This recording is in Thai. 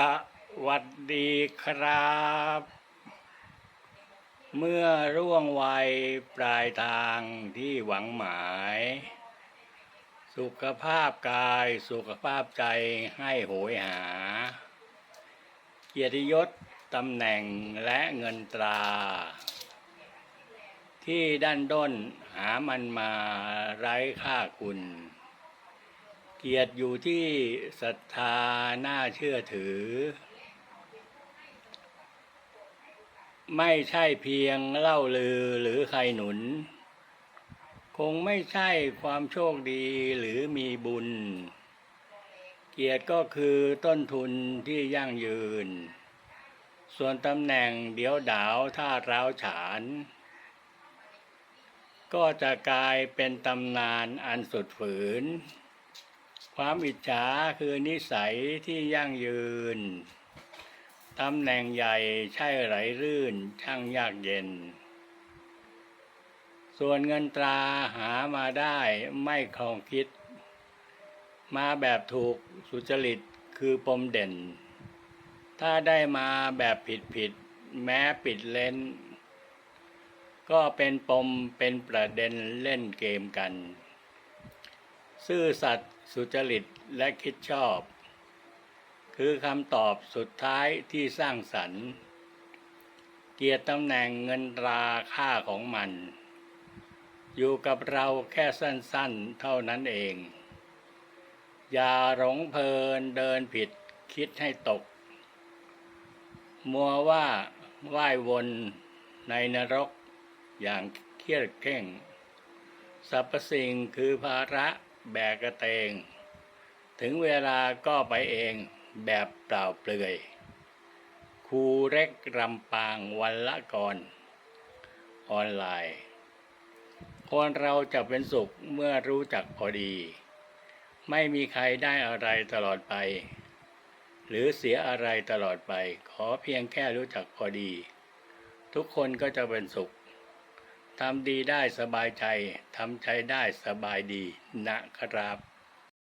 สวัสดีครับ เมื่อร่วงวัยปลายทางที่หวังหมาย สุขภาพกายสุขภาพใจให้โหยหา เกียรติยศตำแหน่งและเงินตรา ที่ด้านด้นหามันมาไร้ค่าคุณ เกียรติอยู่ที่ศรัทธาน่าเชื่อถือ ไม่ใช่เพียงเล่าลือหรือใครหนุน คงไม่ใช่ความโชคดีหรือมีบุญ เกียรติก็คือต้นทุนที่ยั่งยืน ส่วนตำแหน่งเดี๋ยวดาวถ้าร้าวฉาน ก็จะกลายเป็นตำนานอันสุดฝืน ความอิจฉาคือนิสัยที่ยั่งยืน ตำแหน่งใหญ่ใช่ไหลรื่นช่างยากเย็น ส่วนเงินตราหามาได้ไม่คลองคิด มาแบบถูกสุจริตคือปมเด่น ถ้าได้มาแบบผิดผิดแม้ปิดเลนก็เป็นปมเป็นประเด็นเล่นเกมกัน ซื่อสัตย์ สุจริตและคิดชอบ คือคำตอบสุดท้ายที่สร้างสรรค์ เกียรติตำแหน่งเงินตราค่าของมัน อยู่กับเราแค่สั้นๆเท่านั้นเอง อย่าหลงเพลินเดินผิดคิดให้ตก มัวว่าว่ายวนในนรกอย่างเครียดเคร่งสรรพสิ่งคือภาระ แบกกระเตง ถึงเวลาก็ไปเองแบบเปล่าเปลือยครูเร็กรำปางวันละก่อน ออนไลน์ คนเราจะเป็นสุขเมื่อรู้จักพอดี ไม่มีใครได้อะไรตลอดไป หรือเสียอะไรตลอดไป ขอเพียงแค่รู้จักพอดี ทุกคนก็จะเป็นสุข ทำดีได้สบายใจ ทำใจได้สบายดีนะครับ